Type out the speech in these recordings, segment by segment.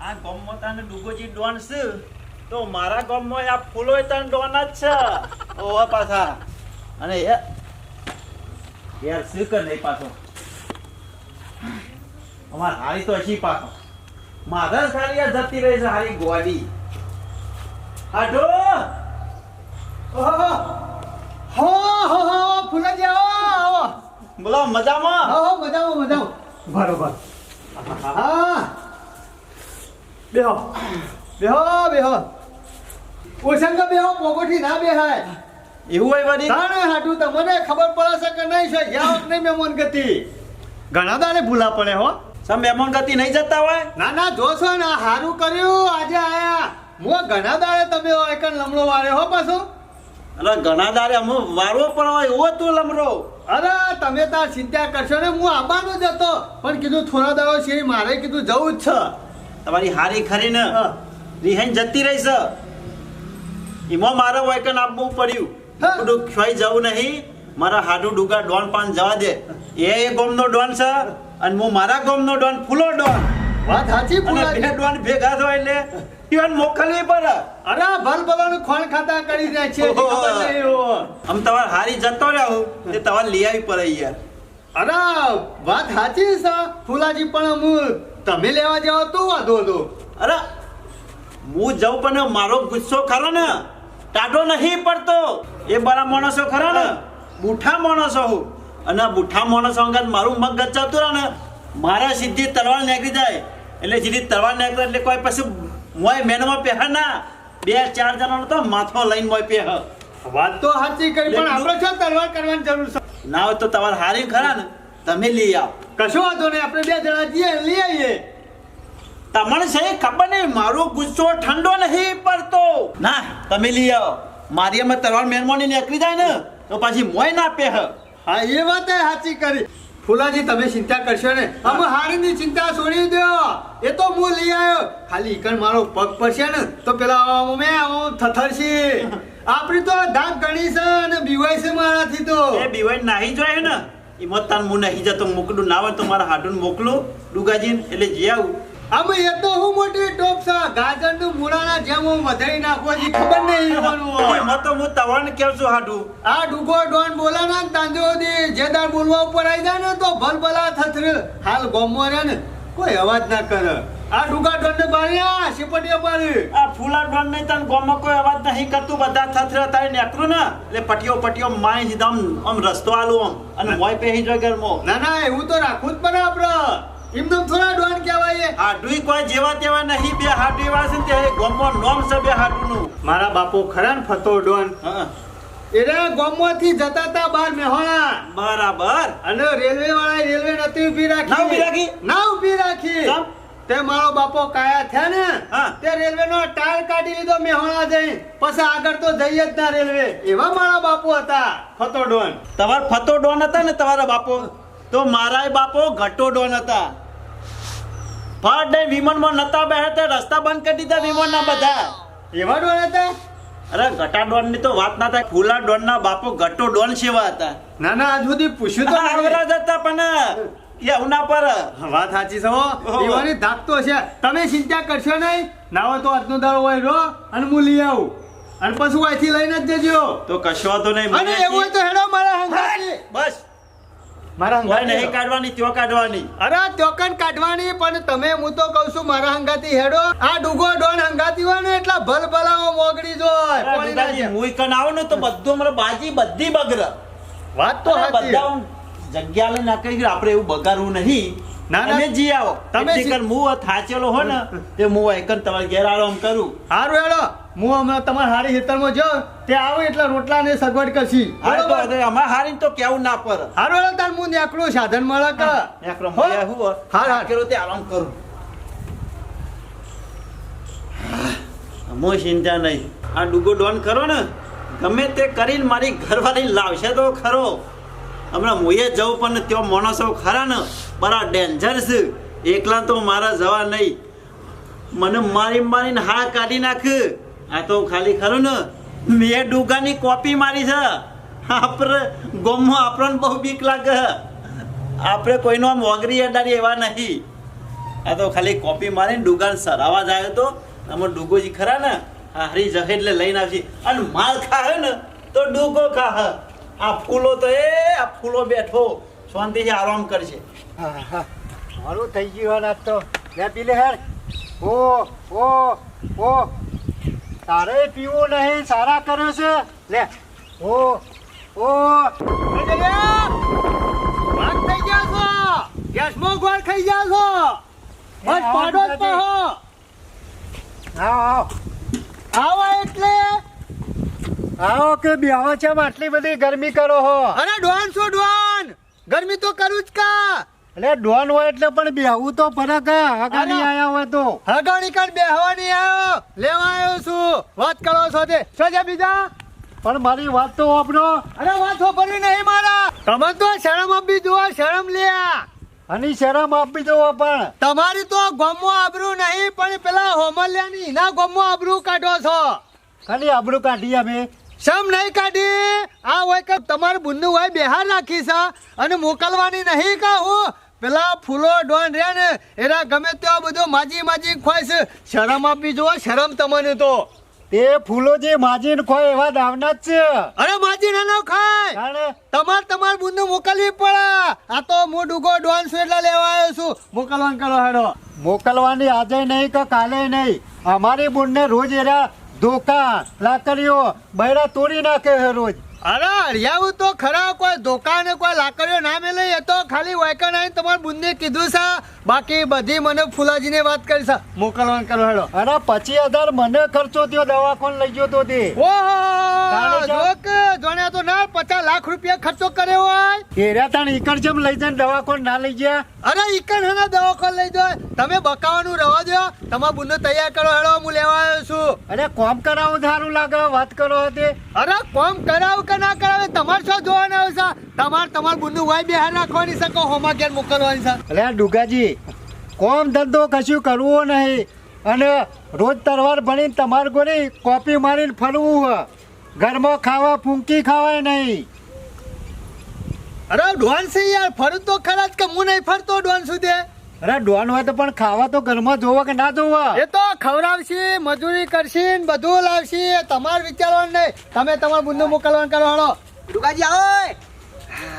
આ ગામમાં તને ડુગોજી ડોન છે. તો મારા ગામમાં આ ફૂલો તને ડોન જ છે. ઓવા પાછા. અને યાર શું કર નહીં પાછો? અમાર હારી તો હશી પાછો. માધર ખાલી આ જતી રહી છે હારી ગોડી આડો ઓહો! હો હો હો ફૂલા આવો બોલો મજામાં? હો હો મજામાં મજામાં. બરોબર. હા. બેહો. બેહો બેહો. ઓસંગ બેહો પોગોઠી ના બેહાય. એવું હોય વળી? તાણે હાટું તમને ખબર પડે છે કે નહીં છે? યાદ નહીં મેમોન ગતિ. ઘણા દાડે ભૂલા પડે હો. સમ મેમોન ગતિ નહીં જતા હોય? ના ના જોશો ને હારું કર્યું આજે આયા. મો ઘણા દાડે તમે એકન લમડો વારે હો પાછો? અરે ઘણા દારે અમુ વારવો પણ હોય એવો તું લમડો અરે તમે તાર ચિંતા કરશો ને હું આવવાનો જ હતો. પણ કીધું થોડા દાડો છે મારે કીધું જવું જ છે. તમારી હારી ખરીને ને રિહાઈન જતી રહી છે એમાં મારે વાયકન આપવું પડ્યું. બધું ક્ષય જવું નહીં. મારા હાડું ડુગા ડોન પાન જવા દે. એ એ ગોમનો ડોન છે અને હું મારા ગોમનો ડોન ફૂલો ડોન. વાત સાચી ફૂલો બે ડોન ભેગા થાય એટલે ઈવન મોકલવી પડે. અરે ભલ ભલાનું ખોણ ખાતા કરી દે છે. આમ તમારે હારી જતો રહ્યો તે તમારે લઈ આવી પડે યાર. અરે વાત સાચી છે ફૂલાજી પણ હું તમે લેવા જાઓ તો વાંધો હતો. અરે હું જાઉં પણ મારો ગુસ્સો ખરો ને. ટાટો નહીં પડતો. એ બરા માણસો ખરા ને. બુઠા માણસો હું. અને બુઠા માણસો અંગાત મારું મગ ગચાતું રહે ને મારા સીધી તલવાર નીકળી જાય. એટલે સીધી તલવાર નીકળે એટલે કોઈ પછી મોય મેનમાં પહે ના. બે ચાર જણાનો તો માથો લઈને મોય પહે વાત તો સાચી કરી પણ આપણે શું તલવાર કરવાની જરૂર છે? ના હોય તો તમારે હારી ખરા ને. તમે લઈ આવો. કશો વાંધો નહીં આપણે બે જણા જઈએ લઈ આવીએ. તમને છે ખબર નહીં મારો ગુસ્સો ઠંડો નહીં પડતો. ના તમે લઈ આવો. મારી અમે તરવાર મહેરબાની નીકળી જાય ને તો પછી મોય ના પે હા. એ વાત સાચી કરી. ફૂલાજી તમે ચિંતા કરશો ને અમે હારીની ચિંતા છોડી દો. એ તો હું લઈ આવ્યો. ખાલી ઈકણ મારો પગ પડશે ને તો પેલા અમે થથરશી. આપણી તો ધાક ગણી છે અને બીવાય છે મારાથી તો. એ બીવાય નાહી જોઈએ ને. એમાં તાન હું હિજા તો મોકલું ના હોય તો મારા હાડું મોકલું. ડુગાજીને એટલે જે આવું. અમે એ તો હું મોટી ટોપ સા ગાજરનું મૂળાના જેમ હું વધારી નાખો છે ખબર નહીં હોય. એમાં તો હું તવાને કેવ છું હાડું? આ ડુગો ડોન બોલાના તાંજો દી જેદાર બોલવા ઉપર આવી જાય ને તો ભલભલા થથર. હાલ ગોમો રે ને કોઈ અવાજ ના કરે. આ ડુગા ડોન ને બાર્યા સિપટીઓ બારી આ ફૂલા ડોન નહીં તને ગોમાં કોઈ અવાજ નહીં કરતું બધા થથરા નેકરું ને. એટલે પટીઓ પટીઓ માણી સીધા આમ આમ રસ્તો આલો આમ અને મોય પહેરી ના ના એવું તો રાખવું જ પડે આપડે. એમનેમ થોડા ડોન કહેવાય. હાડુય કોઈ જેવા તેવા નહીં બે હાડુ એવા છે ને તે ગોમમાં નોમ છે બે હાડુનું. મારા બાપો ખરા ને ફતો ડોન હા. એને ગોમમાંથી જતા તા બાર મેહોણા. બરાબર. અને રેલવે વાળા રેલવે નથી ઊભી રાખી. ના ઊભી રાખી? ના ઊભી રાખી? તે મારો બાપો કાયા થયા ને. તે રેલવે નો ટાયર કાઢી લીધો મેહોણા જઈ. પછી આગળ તો જઈએ જ ના રેલવે. એવા મારા બાપુ હતા ફતો ડોન તમાર ફતો ડોન હતા ને તમારા બાપો? તો મારાય બાપો ઘટો ડોન હતા. ફટ ડે વિમાનમાં નતા બેહતે રસ્તા બંધ કરી દીધા વિમાનના બધા. એવા ડોન હતા? અરે ઘટા ડોનની તો વાત ના થાય. ફૂલા ડોન ના બાપો ઘટો ડોન સેવા હતા. ના ના આજ સુધી પૂછ્યું તો હતા પણ એ ઉના પર. વાત સાચી છો એવાની ધાક તો છે તમે ચિંતા કરશો નહીં. ના તો આજનો દાડો હોય રો અને હું લઈ આવું. અને પછી અહીંથી લઈને જ જજો. તો કશો તો નહીં અને એવું હોય તો હેડો મારા હંગાથી બસ. મારા કોઈ નહીં કાઢવાની ત્યો કાઢવાની. અરે ચોકન કાઢવાની પણ તમે હું તો કહું છું મારા હંગાથી હેડો. આ ડુગો ડોન હંગાતી હોય ને એટલા ભલ ભલાઓ મોગડી જેમ. હું કન આવું ને તો બધું મારા બાજી બધી બગર. વાત તો બધા જગ્યા લઈને ના કરી આપણે એવું બગાડવું નહીં. ના, ના. જી આવો. તમે તમે હું થાચેલો હો ને તે હું એકન તમારે ઘેર આરામ કરું. હારું હેડો. હું હમણાં તમારા હારી ખેતરમાં જાઉં તે આવું એટલે રોટલા ને સગવડ કરશી. હા તો બરોબર? હવે અમારે હારીને તો કેવું ના પર. હારું હેડો તાર હું નેકડું સાધન મળે કે. નેકરો હો? હું. હાર, હાર. થાકેલો તે આરામ કરું. હું ચિંતા નહીં. આ ડુગો ડોન કરો ને ગમે તે કરીને મારી ઘરવાળી લાવશે તો ખરો. હમણાં મુએ જવું પણ ત્યાં માણસો ખરા ને, બરા ડેન્જર છે એકલા તો મારા જવા નહીં. મને મારી મારીને હા કાઢી નાખ. આ તો ખાલી ખરું ને, મેં ડુગાની કોપી મારી છે. આપણે ગોમમાં આપણને બહુ બીક લાગે. આપણે કોઈનો આમ વગરી અડાડી એવા નહીં. આ તો ખાલી કોપી મારીને ડુગાન સરાવા આવ્યો તો, આમાં ડુગોજી ખરા ને, આ હરી એટલે લઈને આવશે. અને માલ ખાહે ને, તો ડુગો ખાહ. આ ફૂલો તો એ આ ફૂલો બેઠો શાંતિથી આરામ કરશે. હા, હા. મારું થઈ ગયું આજ તો બે પી લે હેડ ઓ ઓ ઓ. તારે પીવું નહીં સારા કરે છે. લે. ઓ ઓ. વાત થઈ ગયા છો. ગેસમાં ગોળ ખાઈ ગયા છો. બસ પાડો જ આવો. આવો એટલે. આવો કે બેહો છે આટલી બધી ગરમી કરો હો. અરે ડોન શું ડોન ગરમી તો કરું જ કા? એટલે ડોન હોય એટલે પણ બેહવું તો ફરક હગાણી. આયા હોય તો. હગાણી કર બેહવાની આવ્યો લેવા આવ્યો છું. વાત કરો છો તે છે બીજા? પણ મારી વાત તો વાપરો. અરે વાત ખબર નહીં મારા. તમે તો શરમ આપી જુઓ શરમ લ્યા અને શરમ આપી દો પણ. તમારી તો ગમો આબરૂ નહીં પણ પેલા હોમલ્યાની ના ગમો આબરૂ કાઢો છો. ખાલી આબરૂ કાઢી અમે. શમ નહીં કાઢી? આ હોય કે તમારું બુંદુ હોય બેહાર રાખી છે અને મોકલવાની નહીં કા હું? પેલા ફૂલો ડોન રે ને એના ગમે ત્યાં બધું માજી માજી ખોય છે. શરમ આપી જુઓ શરમ તમને તો. તે ફૂલો જે માજીન ખોય એવા દાવના જ છે. અરે માજી ના ખાય. તમાર તમાર બુંદુ મોકલવી પડે. આ તો હું ડુગો ડોન છું એટલે લેવા આવ્યો છું. મોકલવાનું કરો હેડો. મોકલવાની આજે નહીં કે કાલે નહીં. અમારી બુંદને રોજ એરા ધોકા, લાકડીઓ, બૈરા તોડી નાખે છે રોજ. અરે હરિયાવું તો ખરા, કોઈ ધોકા ને કોઈ લાકડીઓ ના મેલે, એ તો ખાલી વાયકા નહીં તમારે બુંદી કીધું છે. બાકી બધી મને ફુલાજીને વાત કરી છે મોકલવાનું કરો હેડો. અરે પછી હજાર મને ખર્ચો થયો દવાખાને લઈ ગયો તો તે. ઓહો! જોક જોણ્યા તો ના પચાસ લાખ રૂપિયા ખર્ચો કર્યો હોય. એરા તાણ ઈકણ જેમ લઈ જાય દવાખાને ના લઈ ગયા અરે ઈકન હના દવાખાને લઈ જાય. તમે બકાવાનું રવા દો તમાર બુંદો તૈયાર કરો હેડો હું લેવા આવ્યો છું. અરે કોમ કરાવું સારું લાગે વાત કરો તે. અરે કોમ કરાવ કે ના કરાવે તમારે શું જોવાના આવશે તમારે તમારું બુંદુ વાય બિહાર રાખવાની છે કે હોમા ઘેર મોકલવાની છે? અરે ડુગાજી કોમ ધંધો કશું કરવો નહીં. અને રોજ તરવાર ભણીને તમારે ગોળી કોપી મારીને ફરવું હે ઘરમાં ખાવા ફૂંકી ખાવાય નહીં. અરે ડોન છે યાર ફરું તો ખરા જ કે હું નહીં ફરતો ડોન સુધી? અરે ડોન હોય તો પણ ખાવા તો ઘરમાં જોવા કે ના જોવા? એ તો ખવડાવશે મજૂરી કરશે ને બધું લાવશે. તમારે વિચારવાનું નહીં. તમે તમારું બુંદુ મોકલવાનું કરવાનો દુકાજી આવો.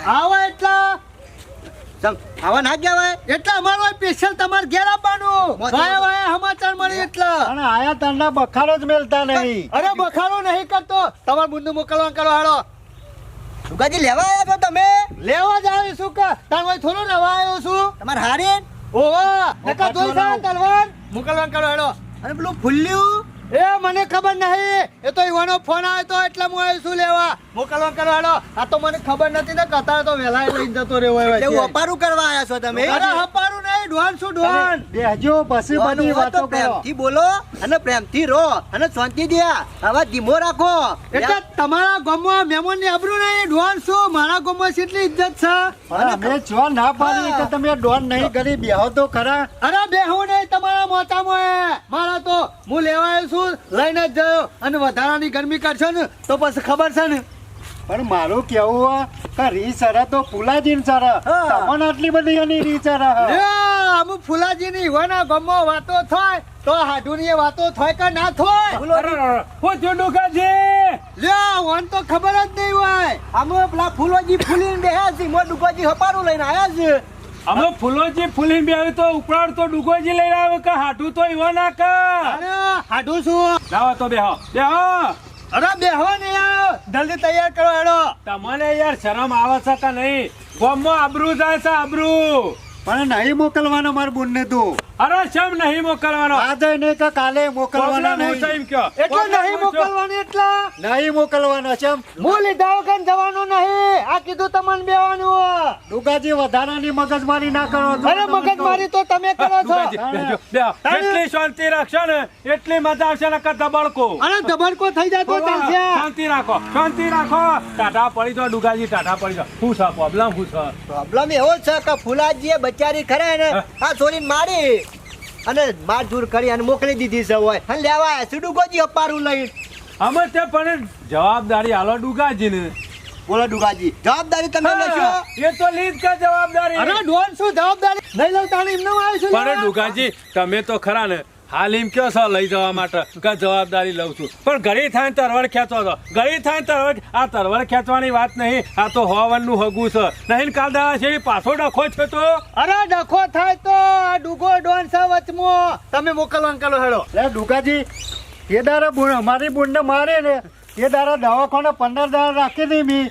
આવો એટલા. આવા ના કહેવાય? એટલે અમારું સ્પેશિયલ તમારે ઘેર આપવાનું. વાયા વાયા સમાચાર મળી એટલા. અને આયા તરના બખારો જ મેલતા નહીં. અરે બખાડો નહીં કરતો. તમારું બુંદુ મોકલવાનું કરો દુકાજી લેવા આવ્યા છો તમે? લેવા જ આવીશું કે તાર ભાઈ થોડું લેવા આવ્યો છું. તમારે હારે? ઓવા નકા જોઈ લાવ. તલવાન મોકલવાનું કરો હેડો અને પેલું ફૂલ્યું. એ મને ખબર નહીં. એ તો યુવાનો ફોન આવ્યો તો એટલે હું આવ્યો છું લેવા. મોકલવા કરવાડો આ તો મને ખબર નથી ને કતાર તો વહેલા લઈ જતો રહ્યો હોય એટલે. વપારું કરવા આવ્યા છો તમે? અરે હપારું નહીં ડોન શું ડોન બેહજો પછી તો વાતો કરો. પ્રેમથી બોલો અને પ્રેમથી રો અને શાંતિ દ્યા. આવા ધીમો રાખો. એટલે તમારા ગામમાં મહેમાનની આબરૂ નહીં ડોન શું મારા ગામમાં કેટલી ઇજ્જત છે? અમે જો ના પાડી તો તમે ડોન નહીં કરી બેહો તો ખરા. અરે બેહું નહીં તમારા મોતામાં મારા તો હું લેવા આવ્યો છું લઈને જ જયો અને વધારાની ગરમી કરશો ને તો પછી ખબર છે ને. પણ મારું કેવું કે રી સર તો ફૂલાજીન સર. તમને આટલી બધી એની રી સર અમુક ફુલાજીની ને ગમો વાતો થાય તો હાડુની વાતો થાય કે ના થાય? હું છું ડુકાજી લ્યો વન તો ખબર જ નહીં હોય. અમે પેલા ફૂલોજી ફૂલીને બેહ્યા છે મો દુકાજી હપારું લઈને આવ્યા છે. અમે ફૂલોજી ફૂલી બે તો ઉપરાડ તો ડુગોજી લઈને આવ્યો કે હાટું તો એવો ના કે? હાઠું હાડું શું? લાવો તો બેહો. બેહો. અરે બેહો ને યાર. જલ્દી તૈયાર કરો હેડો. તમને યાર શરમ આવે છે કે નહીં? ગોમમાં આબરૂ જાય છે આબરૂ. પણ નહીં મોકલવાનો માર બુનને તું. અરે શેમ નહીં મોકલવાનો? આજે નહીં કે કાલે મોકલવાના નહીં. એટલે નહીં મોકલવાનો એટલે? નહીં મોકલવાનો એમ. હું લીધા વગર જવાનું નહીં. આ કીધું તમને બેવાનું દુગાજી વધારાની મગજમારી ના કરો. અરે મગજ મારી તો તમે કરો છો. એટલી શાંતિ રાખશો ને એટલી મજા આવશે ને કે ધબડકો અરે ધબડકો થઈ જાય તો ચાલશે. શાંતિ રાખો શાંતિ રાખો. ટાટા પડી દો દુગાજી ટાટા પડી દો શું છે પ્રોબ્લેમ શું છે. પ્રોબ્લેમ એવો છે કે ફૂલાજીએ બચારી ખરા ને હા. આ છોરીને મારી અને મારઝૂર કરી અને મોકલી દીધી છે હોય અને લેવા આવ્યા ગોજી અપારું લઈ. અમે તે પણ જવાબદારી આલો ડુગાજીને બોલો ડુગાજી જવાબદારી તમે લેશો? એ તો લીધ કે જવાબદારી. અરે ડોન શું જવાબદારી? નહીં લઉં તાણે એમને આવ્યું છું પણ ડુગાજી તમે તો ખરા ને હાલ એમ કયો છો લઈ જવા માટે? જવાબદારી લઉં છું. પણ ઘડી થાય તરવડ ખેંચો છો. ઘડી થાય તરવડ, આ તરવડ ખેંચવાની વાત નહીં. આ તો હવાનું હગું છે. નહીં કાલ દાવા છે પાછો ડખો છે તો અરે ડખો થાય તો આ ડુગો ડોન છે વચમો. તમે મોકલવાનું કરો હેડો. લે ડુકાજી એ દારા બુણ, અમારી બુંડ મારે ને. એ દારા દવાખાને પંદર દાડા રાખી દી મી.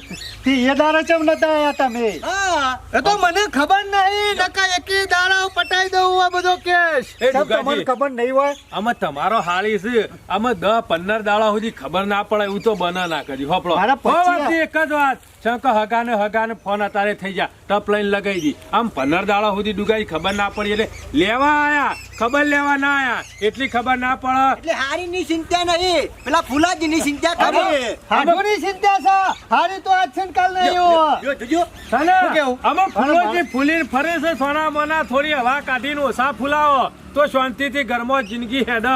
તે એ દારા ચમ નતા આયા તમે? હા એ તો મને ખબર નહીં નકા એકી દાડા પટાઈ દઉં આ બધો કેસ. એ તમને ખબર નહીં હોય? અમે તમારો હાળી છે. આમાં દસ પંદર દાડા સુધી ખબર ના પડે એવું તો બના ના કરી હોપળો. મારા એક જ વાત. શંકર હગાને હગાને ફોન અતારે થઈ જા ટપ લઈને લગાઈ દી આમ પંદર દાડા સુધી ડુગાઈ ખબર ના પડી એટલે લેવા આયા. ખબર લેવા ના આયા. એટલી ખબર ના પડે. એટલે હારીની ચિંતા નહીં. પેલા ફુલાજીની ચિંતા કરી હાડોની ચિંતા છે હારી તો આજ છે કાલ નહીં હોય. જોજો તને? કેવું? આમાં ફૂલોજી ફૂલીને ફરે છે સોના મોના થોડી હવા કાઢીને ઓછા ફૂલાવો. તો શાંતિથી ઘરમાં જિંદગી હેડ.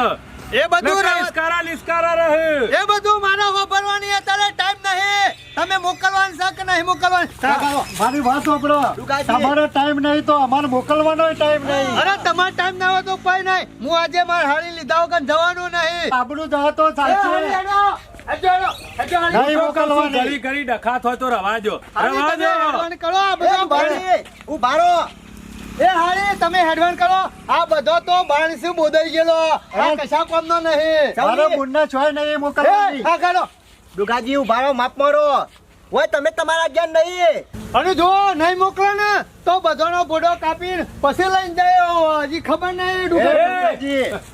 એ બધું નકર નિસ્કારા રહે. એ બધું મારે વાપરવાની અત્યારે ટાઈમ નહીં. તમે મોકલવાનું છે કે નહીં મોકલવાનું? મારી વાત સાંભળો. તમારો ટાઈમ નહીં તો અમારે મોકલવાનો ટાઈમ નહીં. અરે તમારો ટાઈમ ના હોય તો ઉપાય નહીં. હું આજે મારે હારી લીધા વગર જવાનું નહીં. આપણું જવા તો એ નહીં મોકલવાની. ઘડી ઘડી ડખાત હોય તો રવાજો. હારી તમે રવાજો. કરો આ એ બધો હારી તમે હેડવાન કરો. આ બધો તો બાણસી બોદાઈ ગયેલો? આ કશા કોમનો નહીં. મારો બુણને છોય નહીં મોકલવાની. હા કરો ડુગાજી ઊભા રહો માપ મારો. ઓય તમે તમારા જ્ઞાન નહીં. અને જો નહીં મોકલે ને તો બધાનો બોડો કાપી પછી લઈને જાય હજી ખબર નહીં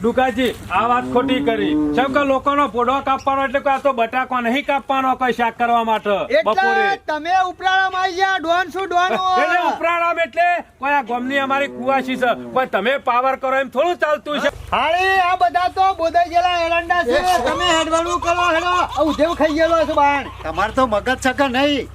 ડુકાજી આ વાત ખોટી કરી. કેમ કે લોકોનો બોડો કાપવાનો એટલે કે આ તો બટાકો નહીં કાપવાનો કઈ શાક કરવા માટે બપોરે. તમે ઉપરાળામાં આવી ગયા ડોન શું ડોન એટલે ઉપરાણામ એટલે કોઈ આ ગોમની અમારી કુવાસી છે. કોઈ તમે પાવર કરો એમ થોડું ચાલતું છે. હાળી આ બધા તો બોદાઈ ગયેલા એરંડા છે. તમે હેડવાનું કરો હેડો. આ ઉધેવ ખાઈ ગયેલો છે બાણ. તમારે તો મગજ છકા નહીં.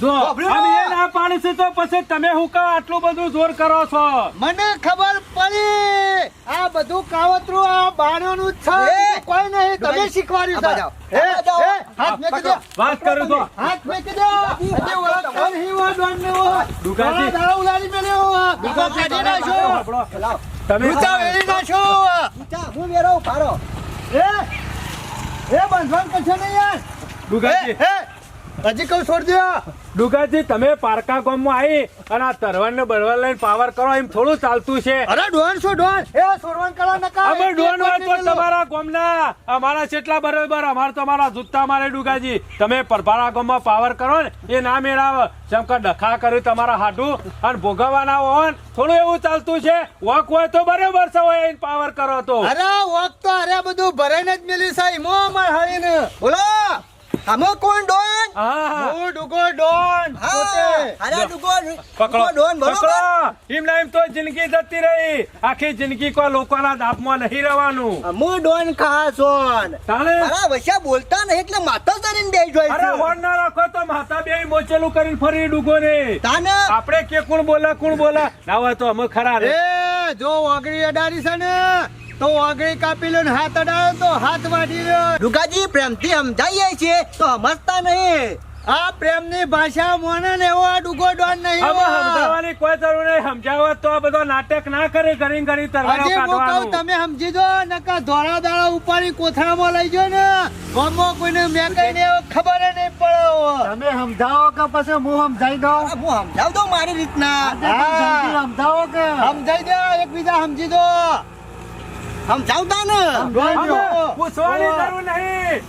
જો અમે એ ના પાડી છે તો પછી તમે હું કહો આટલું બધું જોર કરો છો? મને ખબર પડી. આ બધું કાવતરું આ બાણોનું જ છે. એ! કોઈ નહીં. તમે શીખવાડ્યું આ છે બાજુ. એ, આ બાજુ. એ, હાથ મેકી દો. વાત કરું તો. હાથ મેકી દો. હજી ઓળખતા નહીં હોય ડોનને હોય. દુકાનજી. ઘણા દાડા ઉલાળી મેલ્યો હોય. બીજો કાઢી નાખ્યો. આપણો. તમે ઊંચા વેરી નાખ્યો. ઊંચા, હું વેરો ઊભા એ? એ બંધવાન કરશો નહીં યાર? એ, હજી કઉ છોડ દો દુકાનજી તમે પારકા ગામમાં આવી અને આ તરવણ ને બળવણ લઈને પાવર કરો એમ થોડું ચાલતું છે. અરે ડોન શું ડોન એ સોરવણ કરો નકા. અમે ડોન હોય તો તમારા ગામના. અમારા કેટલા બરોબર અમારે તમારા જૂતા મારે ડુગાજી તમે પરભારા ગામમાં પાવર કરો ને એ ના મેળાવ. જેમ કે ડખા કર્યું તમારા હાડું અને ભોગવવાના હોય થોડું એવું ચાલતું છે. વોક હોય તો બરોબર છે હોય પાવર કરો તો. અરે વોક તો અરે બધું ભરાઈને જ મેલી સાહેબ મો અમાર હારીને બોલો. આમો કોણ ડોન? હા હા. હું ડુગો ડોન. અરે ડુગો પકડો. ડોન પકડો. એમ ના એમ તો જિંદગી જતી રહી. આખી જિંદગી કોઈ લોકોના દાપમાં નહીં રહેવાનું. હું ડોન ખાસોન તાણે મારા વસ્યા બોલતા નહીં એટલે માથા ધરીને બેસી જાય અરે છે. ના રાખો તો માથા બે મોચેલું કરીને ફરી ડૂગો ને તાને? આપણે કે કોણ બોલા કોણ બોલા? ના હોય તો અમે ખરા રે. જો વાગડી અડાડી છે ને તો વાગડી કાપી લો ને હાથ અડાડે તો હાથ વાઢી લો દુકાજી પ્રેમથી સમજાઈએ છીએ તો સમજતા નહીં. આ પ્રેમની ભાષા મોને ને એવો આ ડુગો ડોન નહીં સમજાવવાની કોઈ જરૂર નહીં. સમજાવત તો આ બધો નાટક ના કરે ઘણી ઘણી તરવાનો કાઢવાનું. તમે સમજી દો નકા ધોળા દાળા ઉપાડી કોથળામાં લઈ જો ને. ગામમાં કોઈને મેં કઈ ને ખબર નહીં પડે તમે સમજાવો કે પછી હું સમજાઈ દઉં? હું સમજાવ દઉં મારી રીતના. સમજાવો કે? સમજાઈ દો એકબીજા સમજી દો. સમજાવતા ને? પૂછવાની જરૂર નહીં.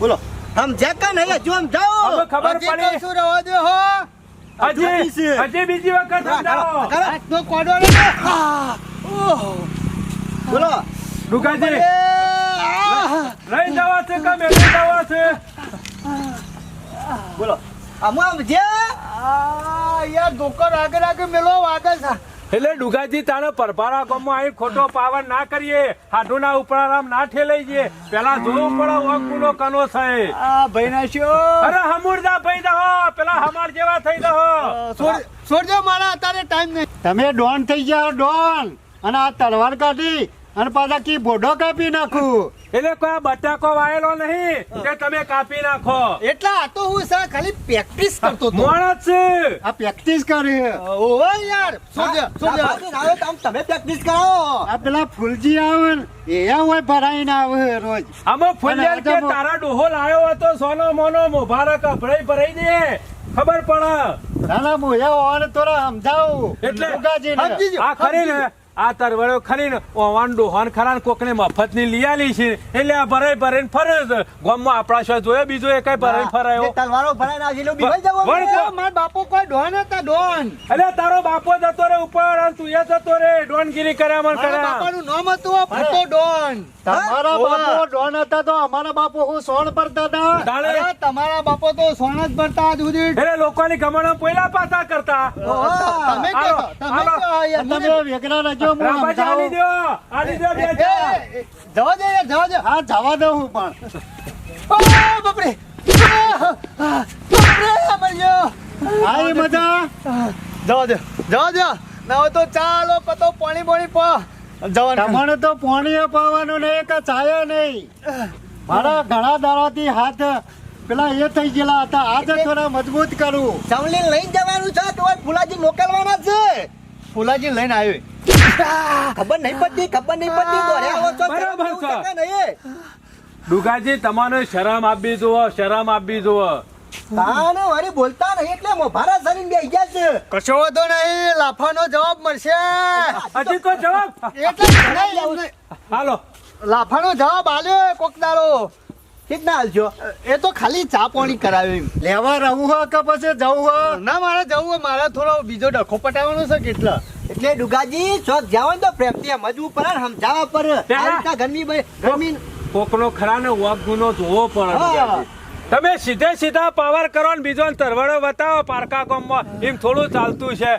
બોલો. સમજ્યા કે નહીં હજુ સમજાવો ખબર પડી. શું રહેવા દે હો? હજી હજી બીજી વખત સમજાવો. હાથનો કોડો બોલો. આહ! લઈ જવા છે કે મેલી જવા છે. બોલો. આમાં સમજ્યા યાર ધોકો આગળ આગળ મેલો વાગે છે. એટલે ડુગાજી તારે પરભારા ગામમાં આવી ખોટો પાવર ના કરીએ. હાડુના ઉપરારામ ના ઠેલાઈ જઈએ. પેલા જોવું પડે વકુનો કનો થાય. આ ભાઈ ના શું અરે હમુરદા ભાઈ દહો. પેલા હમાર જેવા થઈ દહો. છોડજો મારા અત્યારે ટાઈમ નહીં. તમે ડોન થઈ ગયા ડોન. અને આ તલવાર કાઢી અને પાછા કી બોડો કાપી નાખું. એટલે કોઈ બટાકો વાયેલો નહીં કે તમે કાપી નાખો. એટલે આ તો હું સર ખાલી પ્રેક્ટિસ કરતો હતો. માણસ છે. આ પ્રેક્ટિસ કરે. ઓહો યાર. સોજે સોજે આવો તમ તમે પ્રેક્ટિસ કરાવો. આ પેલા ફૂલજી આવે ને એ હોય ભરાઈને આવે રોજ. આમાં ફૂલજી કે તારા ડોહો લાયો હતો સોનો મોનો મુબારક ભરાઈ ભરાઈ દે. ખબર પડે. ના ના હું એ ઓને તોરા સમજાવું. એટલે- સમજી આ ખરી ને. આ તરવડો ખરી ને ઓવાન ડોહાન ખરા ને કોકને મફતની લઈ આલી છે. એટલે આ ભરાઈ ભરાઈને ફરે છે. ગામમાં આપણા શો જોયો બીજો એ કઈ ભરાઈ ફરાયો. તલવારો ભરાઈને ના જીલો બીવાઈ જવો. ગયો. બાપો કોઈ ડોન હતા ડોન એટલે તારો બાપો જતો રે ઉપર અને તું એ જતો રે. ડોનગીરી કર્યા મન મારા કર્યા. બાપાનું નામ હતું ફટો ડોન તમારા? બાપો ડોન હતા તો અમારા બાપો હું સોણ ભરતા હતા? અરે તમારા બાપો તો સોણ જ ભરતા આજ સુધી. એટલે લોકોની ગમણ પહેલા પાતા કરતા. તમે તમે હાલો. કહો જવા દે જવા દે. હા જવા દઉં હું પણ. બાપરે. મજા જવા દે. જવા દે. ના તો ચાલો પતો પાણી પાણી પા. જવાનું. તમારે તો પાણી પાવાનું નહીં કે ચાય નહીં. મારા ઘણા દાડાથી હાથ પેલા એ થઈ ગયેલા હતા. આજે થોડા મજબૂત કરું. સમલીને લઈને જવાનું છે તો ફુલાજી મોકલવાના છે. ફુલાજી લઈને આવ્યો ખબર નહીં પડતી ખબર નહીં પડતી. દોડ્યા આવો છો, બરાબર છે. દુગાજી તમને શરમ આપવી જુઓ શરમ આપવી જુઓ તાને વારી બોલતા નહીં એટલે મોભારા સરીન બે ગયા છે. કશો વાંધો નહીં લાફાનો જવાબ મળશે. હજી તો જવાબ. એટલે નહીં, હાલો. લાફાનો જવાબ આલ્યો કોક દાડો. કેટલા હાલશો એ તો ખાલી ચા પાણી કરાવ્યો લેવા રહું હ કે પછી જવું હો? ના મારે જવું હોય, મારે થોડો બીજો ડખો પટાવવાનો છે કેટલા. એટલે ડુગાજી શોખ જાવ તો પ્રેમથી સમજવું પડે સમજાવવા પડે ગરમી ગરમી કોકનો ખરા ને વગ ગુનો જોવો પડે તમે સીધે સીધા પાવર કરો ને બીજો તરવડો બતાવો પારકા ગામમાં. એમ થોડું ચાલતું છે.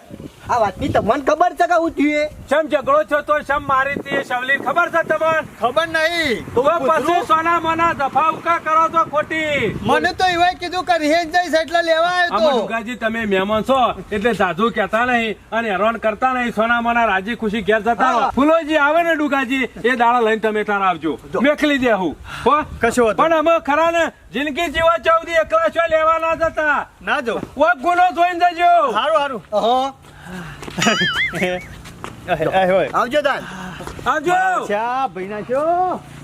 આ વાતની તમને ખબર છે કે હું થયું શમ ઝઘડો છો તો શમ મારી તી શવલી ખબર છે તમને? ખબર નહીં. તો પછી સોના મોના દફા ઉકા કરો તો ખોટી? મને તો એવાય કીધું કે રિહેજ જઈશ એટલે લેવા આવ્યો તો. ડુગાજી તમે મહેમાન છો એટલે સાધુ કહેતા નહીં અને હેરાન કરતા નહીં. સોના મોના રાજી ખુશી ઘેર જતા રહો. ફૂલોજી આવે ને ડુગાજી? એ દાડા લઈને તમે તાર આવજો. મેખલી દે હું. કશો પણ અમે ખરા ને જિંદગી જીવા ચૌદી એકલા છો લેવા ના જતા. ના જો વગ ગુનો જોઈને જજો. સારું સારું આવજો. તાન આવજો. ચા ભાઈના છો?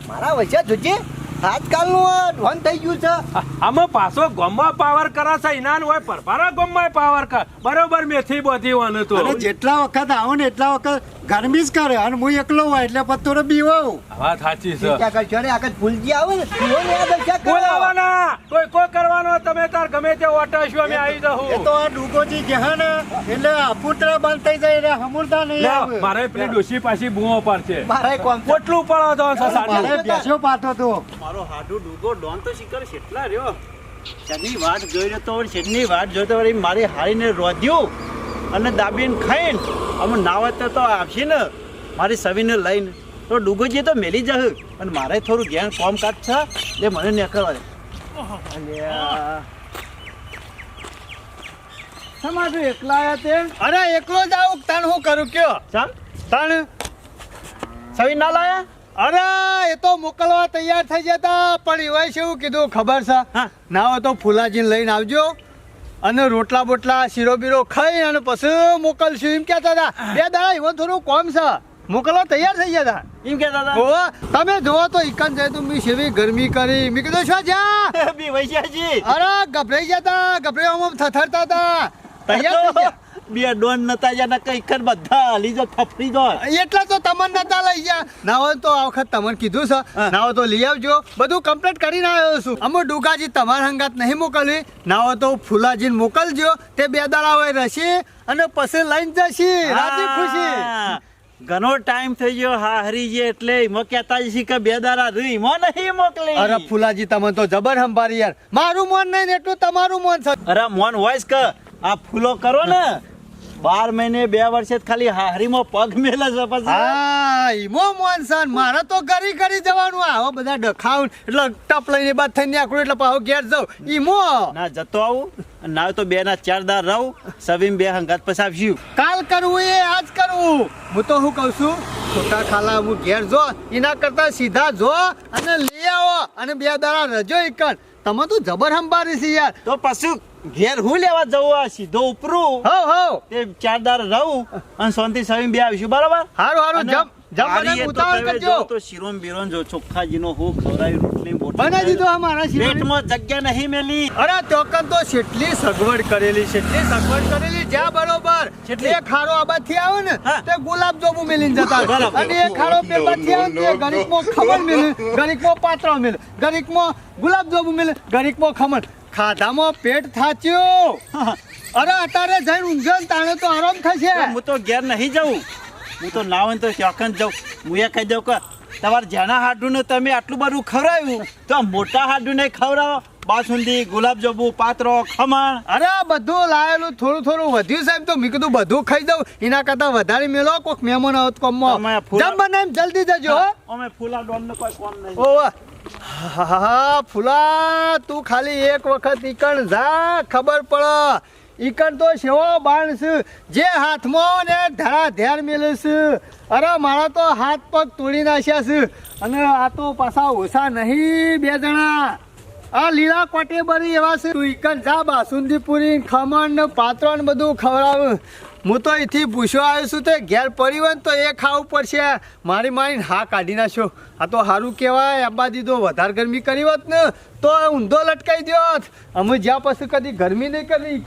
મારા વૈસા જોજે આજકાલનું આ થઈ ગયું છે. આમાં પાછો ગોમમાં પાવર કરે છે ઇનાન હોય પરભારા ગોમમાં પાવર કર. બરોબર મેથી બધી વાનું તો. જેટલા વખત આવો ને એટલા વખત ગરમી જ કરે અને હું એકલો હોય એટલે પછી થોડો બીવો વાત સાચી છે. ચિંતા કરશો ને આગળ ફૂલજી આવે ને. ફૂલો ને આગળ ચેક બોલાવાના. કોઈ કોઈ કરવાનો તમે તાર ગમે તે ઓટાશું અમે આવી એ તો આ ડુગોજી કહે ને એટલે અપુત્ર બંધ થઈ જાય રે હમુરતા નહીં આવે. મારે પેલી ડોશી પાછી બુઓ પડશે મારે કોમ કોટલું પડો તો સસાડ્યું? મારે બેસ્યો પાતો તો મારો હાડુ ડુગો ડોન તો શિકર કેટલા રહ્યો? શેની વાત જોઈ રહ્યો તો શેની વાત જોઈ તો મારી હારીને રોધ્યું. અને દાબીને ખાઈને અમે નાવે તો આપશે ને મારી સવીને લઈને. તો ડુગોજી તો મેલી જશે અને મારે થોડું ધ્યાન કોમ કાજ છે. એટલે મને ન કરવા દે સમાજો એકલા આયા તે? અરે એકલો જ આવું. તણ હું કરું કયો? ચાલ. તણ? સવી ના લાયા? અરે એ તો મોકલવા તૈયાર થઈ જતા. પણ એવાય છે એવું કીધું? ખબર છે. ના હોય તો ફુલાજીને લઈને આવજો. અને રોટલા બોટલા શીરો બીરો ખાઈ અને પછી મોકલશું. એમ કહેતા હતા બે દાડા એવો થોડું કોમ છે. મોકલવા તૈયાર થઈ ગયા હતા. એમ કહેતા હતા? ઓ તમે જોવો તો ઇકન જાય તો મી શેવી ગરમી કરી. મી કીધું શું જા બી વૈશ્યાજી. અરે ગભરાઈ જતા ગભરાઈ થથરતા હતા. તૈયાર થઈ ગયા. બે ડોન નતા જ્યાં કઈ કર બધા હલી જો ફફડી જો. એટલા તો તમને નતા લઈ ગયા. ના હોય તો આ વખત તમને કીધું છે. ના હોય તો લઈ આવજો. બધું કમ્પ્લીટ કરીને આવ્યો છું. અમે ડુગાજી તમારા હંગાત નહીં મોકલવી. ના હોય તો ફુલાજી મોકલજો. તે બે દાડા હોય રહેશે અને પછી લઈને જશી. રાજી ખુશી. ઘણો ટાઈમ થઈ ગયો. હા હરીજી એટલે એમાં કહેતા જશે કે બે દાડા રહી એમાં નહીં મોકલી. અરે ફુલાજી તમે તો જબર સંભારી યાર. મારું મન નહીં એટલું તમારું મન છે. અરે મોન વોઇસ કે આ ફૂલો કરો ને. બાર મહિને બે વર્ષે ખાલી હારીમાં પગ મેલે છે પછી. હા ઈમો મોન છે મારે તો ઘરી ઘરી જવાનું. આવો બધા ડખાવ એટલે ટપ લઈને બાદ થઈને આકડું એટલે પાછો ઘેર જાઉં. ઈમો! ના જતો આવું. ના તો બે ના ચાર દાર રહું. સવીમ બે હંગાત પછી આવશું. કાલ કરવું એ આજ કરવું હું તો શું કહું છું? ખોટા ખાલા હું ઘેર જો એના કરતા સીધા જો અને લઈ આવો. અને બે દાડા રજો એકણ તમે તો જબર હંબારી છે યાર. તો પછી ઘેર હું લેવા જવું આ સીધો ઉપરું? હો હો. તે ચાર દાર રહું અને શાંતિ સવી બે આવીશું બરાબર? હારું હારું. જમ જમ મારી મને એ તો ઉતાવળ કરજો. તો શીરોમ બીરોન જો ચોખ્ખાજીનો હું ખવડાવી રોટલી બોટલી બનાવી દીધો અમારા. પેટમાં જગ્યા નહીં મેલી. અરે ચોકન તો કેટલી સગવડ કરેલી છે સગવડ કરેલી જ્યાં બરોબર? એક ખાડો આબાથી આવે ને તે ગુલાબ જોબુ મેલીને જતા અને એક ખાડો પેલાથી આવે ને તે ગરીકમાં ખમણ મેલે ગરીકમાં પાતળો મેલે ગરીકમાં ગુલાબ જોબુ મેલે ગરીકમાં ખમણ. ખાધામાં પેટ થાચ્યો. અરે અત્યારે જઈને ઊંઘો તાણે તો આરામ થશે. હું તો ઘેર નહીં જાઉં. હું તો ના હોય ને તો ચોકન જાઉં. હું એ કહી દઉં કે તમારે જેના હાડું ને તમે આટલું બધું ખવડાવ્યું તો મોટા હાડું ને ખવડાવો. બાસુંદી ગુલાબજાંબુ પાત્રો ખમણ. અરે બધું લાયેલું થોડું થોડું વધ્યું સાહેબ તો મેં કીધું બધું ખાઈ દઉં. એના કરતા વધારે મેલો કોઈક મહેમાન આવત કોમમાં જમ બનાવીને જલ્દી જજો અમે ફૂલા ડોન કોઈ કોમ નહીં. ઓવા હા ફૂલા તું ખાલી એક વખત ઈકણ જા ખબર પડ. ઈકણ તો સેવો બાણ છે. જે હાથમાં ને ધરા ધ્યાન મેલે છે. અરે મારા તો હાથ પગ તોડી નાખ્યા છે. અને આ તો પાછા ઓછા નહીં બે જણા. આ લીલા કોટેબરી એવા છે. તું જા બાસુંદી પૂરી ખમણ ને પાત્રો ને બધું ખવડાવ. હું તો અહીંથી પૂછવા આવ્યો છું તે ઘેર પડી હોય તો એ ખાવું પડશે. મારી મારીને હા કાઢી નાખ્યો આ તો સારું કહેવાય અબ્બા દીધો વધારે ગરમી કરી હોત ને, તો ઊંધો લટકાઈ દો અમે જ્યાં પછી કદી ગરમી નહીં કરી